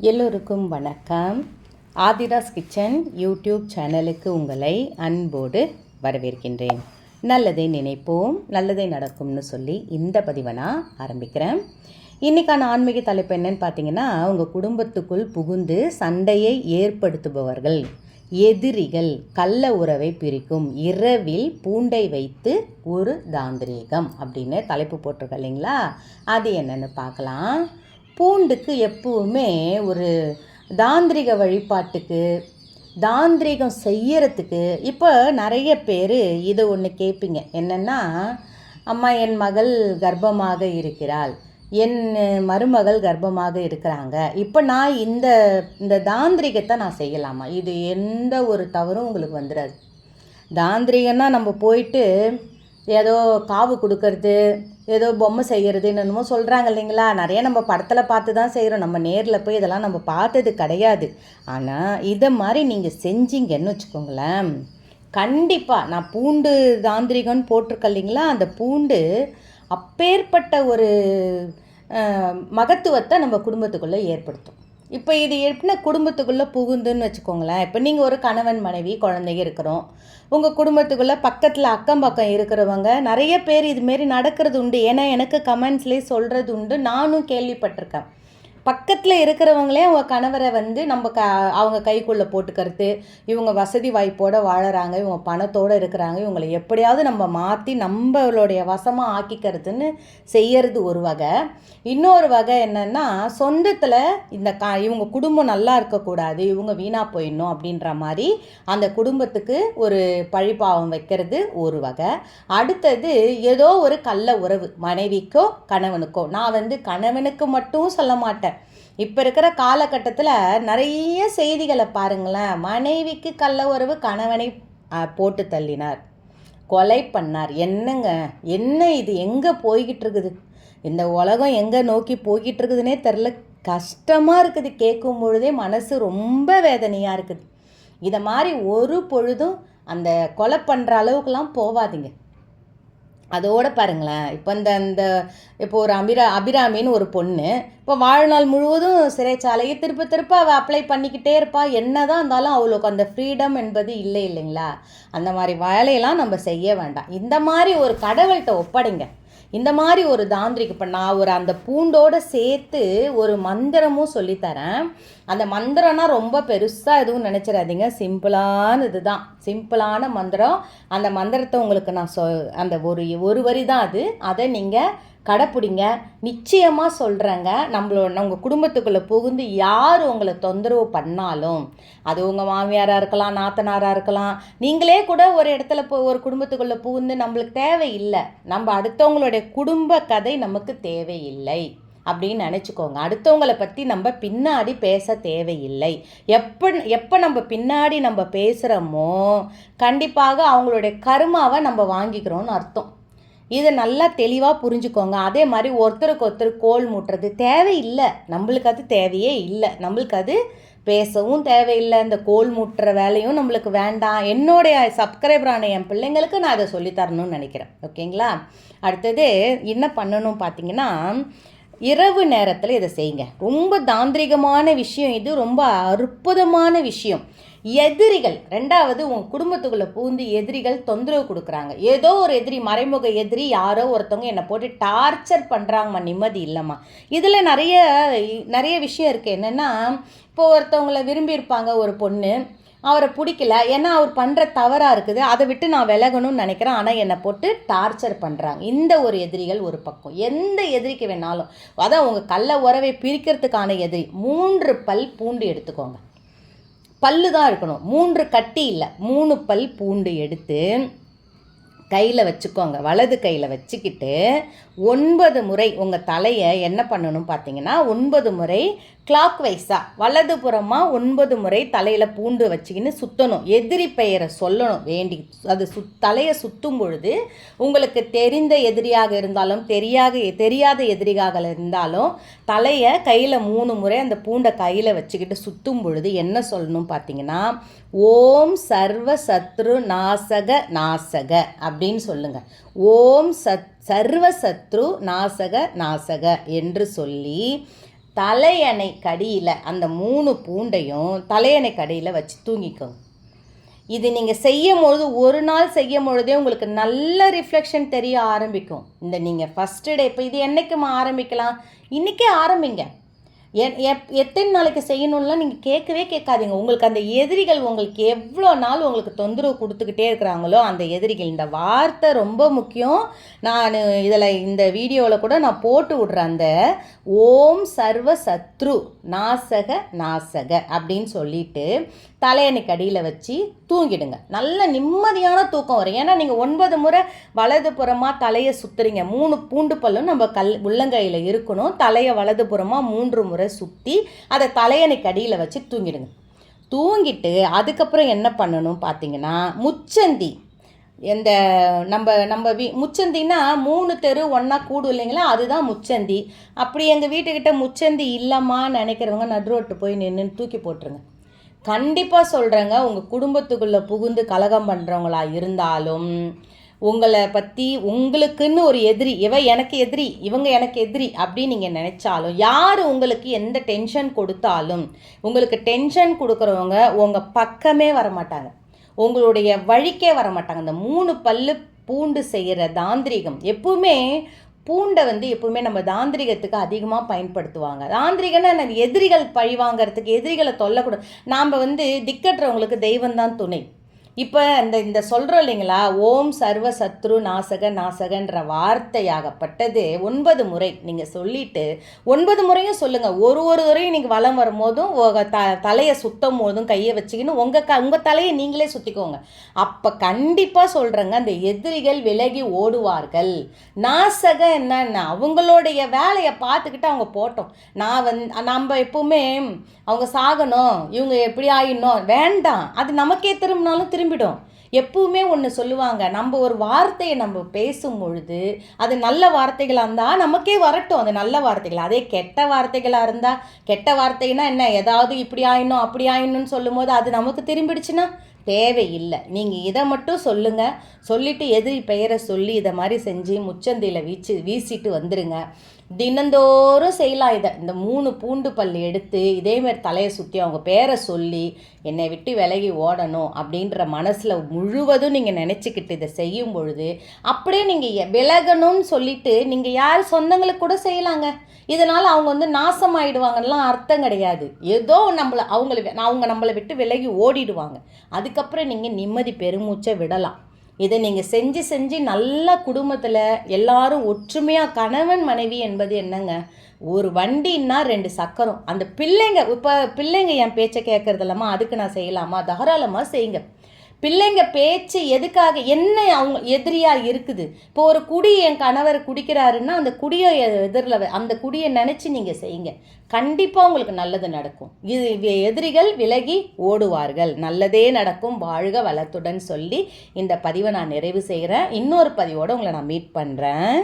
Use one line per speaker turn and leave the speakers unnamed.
எல்லோருக்கும் வணக்கம். Aadhira's kitchen YouTube சேனலுக்கு உங்களை அன்போடு வரவேற்கின்றேன். நல்லதை நினைப்போம் நல்லதை நடக்கும்னு சொல்லி இந்த பதிவை நான் ஆரம்பிக்கிறேன். இன்றைக்கான ஆன்மீக தலைப்பு என்னன்னு பார்த்தீங்கன்னா உங்கள் குடும்பத்துக்குள் புகுந்து சண்டையை ஏற்படுத்துபவர்கள் எதிரிகள் கள்ள உறவை பிரிக்கும் இரவில் பூண்டை வைத்து ஒரு தாந்திரீகம் அப்படின்னு தலைப்பு போட்டிருக்க இல்லைங்களா? அது என்னென்னு பார்க்கலாம். பூண்டுக்கு எப்பவுமே ஒரு தாந்திரிக வழிபாட்டுக்கு தாந்திரிகம் செய்யறதுக்கு இப்போ நிறைய பேர் இதை ஒன்று கேட்பீங்க என்னென்னா அம்மா என் மகள் கர்ப்பமாக இருக்கிறாள். என் மருமகள் கர்ப்பமாக இருக்கிறாங்க. இப்போ நான் இந்த இந்த தாந்திரிகத்தை நான் செய்யலாமா? இது எந்த ஒரு தவறும் உங்களுக்கு வந்துடாது தாந்திரிகன்னா நம்ம போயிட்டு ஏதோ காவு கொடுக்கறது ஏதோ பொம்மை செய்கிறது என்னென்னமோ சொல்கிறாங்க இல்லைங்களா? நிறைய நம்ம படத்தில் பார்த்து தான் செய்கிறோம் நம்ம நேரில் போய் இதெல்லாம் நம்ம பார்த்தது கிடையாது. ஆனால் இதை மாதிரி நீங்கள் செஞ்சீங்கன்னு வச்சுக்கோங்களேன் கண்டிப்பாக நான் பூண்டு தாந்திரிகம்னு போட்டிருக்க இல்லைங்களா? அந்த பூண்டு அப்பேற்பட்ட ஒரு மகத்துவத்தை நம்ம குடும்பத்துக்குள்ளே ஏற்படுத்தும். இப்போ இது எப்படின்னா குடும்பத்துக்குள்ளே புகுந்துன்னு வச்சுக்கோங்களேன். இப்போ நீங்கள் ஒரு கணவன் மனைவி குழந்தைங்க இருக்கிறோம். உங்கள் குடும்பத்துக்குள்ளே பக்கத்தில் அக்கம் பக்கம் இருக்கிறவங்க நிறைய பேர் இதுமாரி நடக்கிறது உண்டு. ஏன்னா எனக்கு கமெண்ட்ஸ்லேயே சொல்கிறது உண்டு. நானும் கேள்விப்பட்டிருக்கேன். பக்கத்தில் இருக்கிறவங்களே அவங்க கணவரை வந்து நம்ம க அவங்க கைக்குள்ளே போட்டுக்கிறது இவங்க வசதி வாய்ப்போடு வாழறாங்க இவங்க பணத்தோடு இருக்கிறாங்க இவங்களை எப்படியாவது நம்ம மாற்றி நம்மளுடைய வசமாக ஆக்கிக்கிறதுன்னு செய்யறது ஒரு வகை. இன்னொரு வகை என்னன்னா சொந்தத்தில் இந்த க இவங்க குடும்பம் நல்லா இருக்கக்கூடாது இவங்க வீணாக போயிடணும் அப்படின்ற மாதிரி அந்த குடும்பத்துக்கு ஒரு பழிப்பாவம் வைக்கிறது ஒரு வகை. அடுத்தது ஏதோ ஒரு கள்ள உறவு மனைவிக்கோ கணவனுக்கோ. நான் வந்து கணவனுக்கு மட்டும் சொல்ல மாட்டேன். இப்போ இருக்கிற காலகட்டத்தில் நிறைய செய்திகளை பாருங்களேன். மனைவிக்கு கள்ள உறவு கணவனை போட்டு தள்ளினார். கொலை பண்ணார். என்னங்க? என்ன இது? எங்கே போய்கிட்டு இருக்குது இந்த உலகம் எங்கே நோக்கி போய்கிட்டு இருக்குதுன்னே தெரில கஷ்டமாக இருக்குது கேட்கும் பொழுதே மனசு ரொம்ப வேதனையாக இருக்குது. இதை மாதிரி ஒரு பொழுதும் அந்த கொலை பண்ணுற அளவுக்குலாம் போவாதீங்க. அதோட பாருங்களேன். இப்போ இந்த இந்த இப்போ ஒரு அபிரா அபிராமின்னு ஒரு பொண்ணு இப்போ வாழ்நாள் முழுவதும் சிறைச்சாலையை திருப்ப திருப்ப அவள் அப்ளை பண்ணிக்கிட்டே இருப்பா. என்னதான் இருந்தாலும் அவளுக்கு அந்த ஃப்ரீடம் என்பது இல்லை இல்லைங்களா? அந்த மாதிரி வேலையெல்லாம் நம்ம செய்ய வேண்டாம். இந்த மாதிரி ஒரு கடவுள்கிட்ட ஒப்படைங்க. இந்த மாதிரி ஒரு தாந்திரிக் இப்போ நான் ஒரு அந்த பூண்டோட சேர்த்து ஒரு மந்திரமும் சொல்லித்தரேன். அந்த மந்திரம்னா ரொம்ப பெருசாக எதுவும் நினச்சிடாதீங்க. சிம்பிளானது தான் சிம்பிளான மந்திரம். அந்த மந்திரத்தை உங்களுக்கு நான் சொ அந்த ஒரு ஒரு வரி தான் அது. அதை நீங்கள் கடைப்பிடிங்க. நிச்சயமாக சொல்கிறேங்க நம்மளோட உங்கள் குடும்பத்துக்குள்ளே புகுந்து யார் உங்களை தொந்தரவு பண்ணாலும் அது உங்கள் மாமியாராக இருக்கலாம் நாத்தனாராக இருக்கலாம் நீங்களே கூட ஒரு இடத்துல போ ஒரு குடும்பத்துக்குள்ளே புகுந்து நம்மளுக்கு தேவையில்லை. நம்ம அடுத்தவங்களுடைய குடும்ப கதை நமக்கு தேவையில்லை அப்படின்னு நினச்சிக்கோங்க. அடுத்தவங்களை பற்றி நம்ம பின்னாடி பேச தேவையில்லை. எப்போ எப்போ நம்ம பின்னாடி நம்ம பேசுகிறோமோ கண்டிப்பாக அவங்களுடைய கருமாவை நம்ம வாங்கிக்கிறோன்னு அர்த்தம். இதை நல்லா தெளிவாக புரிஞ்சுக்கோங்க. அதே மாதிரி ஒருத்தருக்கு ஒருத்தர் கோல் மூட்டுறது தேவையில்லை. நம்மளுக்கு அது தேவையே இல்லை. நம்மளுக்கு அது பேசவும் தேவையில்லை. இந்த கோல் மூட்டுற வேலையும் நம்மளுக்கு வேண்டாம். என்னுடைய சப்ஸ்கிரைபரான என் பிள்ளைங்களுக்கு நான் அதை சொல்லித்தரணும்னு நினைக்கிறேன். ஓகேங்களா? அடுத்தது என்ன பண்ணணும் பார்த்தீங்கன்னா இரவு நேரத்தில் இதை செய்யுங்க. ரொம்ப தாந்திரிகமான விஷயம் இது ரொம்ப அற்புதமான விஷயம். எதிரிகள் ரெண்டாவது உங்கள் குடும்பத்துக்குள்ளே பூந்து எதிரிகள் தொந்தரவு கொடுக்குறாங்க. ஏதோ ஒரு எதிரி மறைமுக எதிரி யாரோ ஒருத்தவங்க என்னை போட்டு டார்ச்சர் பண்ணுறாங்கம்மா நிம்மதி இல்லைம்மா. இதில் நிறைய நிறைய விஷயம் இருக்குது என்னென்னா இப்போ ஒருத்தவங்கள விரும்பியிருப்பாங்க ஒரு பொண்ணு. அவரை பிடிக்கல. ஏன்னா அவர் பண்ணுற தவறாக இருக்குது. அதை விட்டு நான் விலகணும்னு நினைக்கிறேன். ஆனால் என்னை போட்டு டார்ச்சர் பண்ணுறாங்க இந்த ஒரு எதிரிகள் ஒரு பக்கம். எந்த எதிரிக்கு வேணாலும். அதான் உங்கள் கள்ள உறவை பிரிக்கிறதுக்கான எதிரி. மூன்று பல் பூண்டு எடுத்துக்கோங்க. பல்லு தான் இருக்கணும். மூன்று கட்டி இல்லை. மூணு பல் பூண்டு எடுத்து கையில் வச்சுக்கோங்க. வலது கையில் வச்சுக்கிட்டு ஒன்பது முறை உங்கள் தலையை என்ன பண்ணணும் பார்த்தீங்கன்னா ஒன்பது முறை கிளாக் வைஸாக வலது புறமாக ஒன்பது முறை தலையில் பூண்டு வச்சுக்கின்னு சுற்றணும் எதிரி பெயரை சொல்லணும். வேண்டி அது சுத் தலையை சுற்றும் பொழுது உங்களுக்கு தெரிந்த எதிரியாக இருந்தாலும் தெரியாக தெரியாத எதிரியாக இருந்தாலும் தலையை கையில் மூணு முறை அந்த பூண்டை கையில் வச்சுக்கிட்டு சுற்றும் பொழுது என்ன சொல்லணும் பார்த்தீங்கன்னா ஓம் சர்வ சத்ரு நாசக நாசக அப்படின்னு சொல்லுங்க. ஓம் சத் சர்வ சத்ரு நாசக நாசக என்று சொல்லி தலையணை கடியில் அந்த மூணு பூண்டையும் தலையணை கடியில் வச்சு தூங்கிக்கோங்க. இது நீங்கள் செய்யும் பொழுது ஒரு நாள் செய்யும் பொழுதே உங்களுக்கு நல்ல ரிஃப்ளெக்ஷன் தெரிய ஆரம்பிக்கும். இந்த நீங்கள் ஃபஸ்ட்டு டே இப்போ இது என்றைக்குமா ஆரம்பிக்கலாம்? இன்றைக்கே ஆரம்பிங்க. எப் எத்தனை நாளைக்கு செய்யணும்லாம் நீங்கள் கேட்கவே கேட்காதீங்க. உங்களுக்கு அந்த எதிரிகள் உங்களுக்கு எவ்வளோ நாள் உங்களுக்கு தொந்தரவு கொடுத்துக்கிட்டே இருக்கிறாங்களோ அந்த எதிரிகள். இந்த வார்த்தை ரொம்ப முக்கியம். நான் இதில் இந்த வீடியோவில் கூட நான் போட்டு விட்றேன். அந்த ஓம் சர்வ சத்ரு நாசக நாசக அப்படின்னு சொல்லிட்டு தலையணைக்கு அடியில் வச்சு தூங்கிடுங்க. நல்ல நிம்மதியான தூக்கம் வரும். ஏன்னா நீங்கள் ஒன்பது முறை வலது புறமாக தலையை சுற்றுறீங்க மூணு பூண்டு பல்லும் நம்ம கல் உள்ளங்கையில் இருக்கணும். தலையை வலது புறமாக மூன்று முறை சுற்றி அதை தலையணைக்கு அடியில் வச்சு தூங்கிடுங்க. தூங்கிட்டு அதுக்கப்புறம் என்ன பண்ணணும் பார்த்தீங்கன்னா முச்சந்தி. இந்த நம்ம நம்ம வீ முச்சந்தின்னா மூணு தெரு ஒன்றா கூடும் இல்லைங்களா? அதுதான் முச்சந்தி. அப்படி எங்கள் வீட்டுக்கிட்ட முச்சந்தி இல்லைம்மா நினைக்கிறவங்க நடுரோட்டு போய் நின்று தூக்கி போட்டுருங்க. கண்டிப்பாக சொல்கிறேங்க உங்கள் குடும்பத்துக்குள்ளே புகுந்து கலகம் பண்ணுறவங்களா இருந்தாலும் உங்களை பற்றி உங்களுக்குன்னு ஒரு எதிரி இவ எனக்கு எதிரி இவங்க எனக்கு எதிரி அப்படின்னு நீங்கள் நினச்சாலும் யார் உங்களுக்கு எந்த டென்ஷன் கொடுத்தாலும் உங்களுக்கு டென்ஷன் கொடுக்குறவங்க உங்கள் பக்கமே வர மாட்டாங்க உங்களுடைய வழிக்கே வர மாட்டாங்க இந்த மூணு பல்லு பூண்டு செய்கிற தாந்திரிகம் எப்பவுமே பூண்டை வந்து எப்பவுமே நம்ம தாந்திரிகத்துக்கு அதிகமாக பயன்படுத்துவாங்க. தாந்திரிகன்னா எதிரிகள் பழி வாங்கறதுக்கு எதிரிகளை தொல்லக்கூடாது. நாம் வந்து திக்கற்றவங்களுக்கு தெய்வம்தான் துணை. இப்போ இந்த இந்த சொல்கிறோம் இல்லைங்களா? ஓம் சர்வ சத்ரு நாசக நாசகன்ற வார்த்தையாகப்பட்டது ஒன்பது முறை. நீங்கள் சொல்லிட்டு ஒன்பது முறையும் சொல்லுங்கள் ஒரு ஒரு முறையும் நீங்கள் வலம் வரும்போதும் உங்க த தலையை சுத்தும் போதும் கையை வச்சுக்கின்னு உங்கள் க உங்கள் தலையை நீங்களே சுற்றிக்கோங்க அப்போ கண்டிப்பாக சொல்கிறேங்க அந்த எதிரிகள் விலகி ஓடுவார்கள். நாசக என்னன்னா அவங்களுடைய வேலையை பார்த்துக்கிட்டு அவங்க போட்டோம். நான் வந்து நம்ம எப்பவுமே அவங்க சாகணும் இவங்க எப்படி ஆயிடணும் வேண்டாம். அது நமக்கே திரும்பினாலும் திரும்பிடும். எப்பவுமே ஒன்று சொல்லுவாங்க நம்ம ஒரு வார்த்தையை நம்ம பேசும் பொழுது அது நல்ல வார்த்தைகளாக இருந்தால் நமக்கே வரட்டும். அது நல்ல வார்த்தைகள். அதே கெட்ட வார்த்தைகளாக இருந்தால் கெட்ட வார்த்தைன்னா என்ன? ஏதாவது இப்படி ஆயிடணும் அப்படி ஆயிடணும்னு சொல்லும்போது அது நமக்கு திரும்பிடுச்சுன்னா தேவையில்லை. நீங்கள் இதை மட்டும் சொல்லுங்கள் சொல்லிவிட்டு எதிரி பெயரை சொல்லி இதை மாதிரி செஞ்சு முச்சந்தியில் வீச்சு வீசிட்டு வந்துடுங்க தினந்தோறும் செய்யலாம் இதை. இந்த மூணு பூண்டு பல் எடுத்து இதேமாரி தலையை சுற்றி அவங்க பேரை சொல்லி என்னை விட்டு விலகி ஓடணும் அப்படின்ற மனசில் முழுவதும் நீங்கள் நினச்சிக்கிட்டு இதை செய்யும் பொழுது அப்படியே நீங்கள் விலகணும்னு சொல்லிட்டு நீங்கள் யார் சொந்தங்களுக்கு கூட செய்யலாங்க. இதனால் அவங்க வந்து நாசமாயிடுவாங்கலாம் அர்த்தம் கிடையாது. ஏதோ நம்மளை அவங்கள அவங்க நம்மளை விட்டு விலகி ஓடிடுவாங்க. அதுக்கப்புறம் நீங்கள் நிம்மதி பெருமூச்சை விடலாம். இதை நீங்கள் செஞ்சு செஞ்சு நல்ல குடும்பத்தில் எல்லாரும் ஒற்றுமையாக கணவன் மனைவி என்பது என்னங்க? ஒரு வண்டின்னா ரெண்டு சக்கரம். அந்த பிள்ளைங்க இப்போ பிள்ளைங்க என் பேச்சை கேட்கறதில்லம்மா அதுக்கு நான் செய்யலாமா? தாராளமாக செய்யுங்க. பிள்ளைங்க பேச்சு எதுக்காக என்ன அவங்க எதிரியாக இருக்குது? இப்போ ஒரு குடி என் கணவர் குடிக்கிறாருன்னா அந்த குடியை எதிரில் அந்த குடியை நினச்சி நீங்கள் செய்யுங்க. கண்டிப்பாக உங்களுக்கு நல்லது நடக்கும். இது எதிரிகள் விலகி ஓடுவார்கள். நல்லதே நடக்கும். வாழ்க வளத்துடன் சொல்லி இந்த பதிவை நான் நிறைவு செய்கிறேன் இன்னொரு பதிவோடு உங்களை நான் மீட் பண்ணுறேன்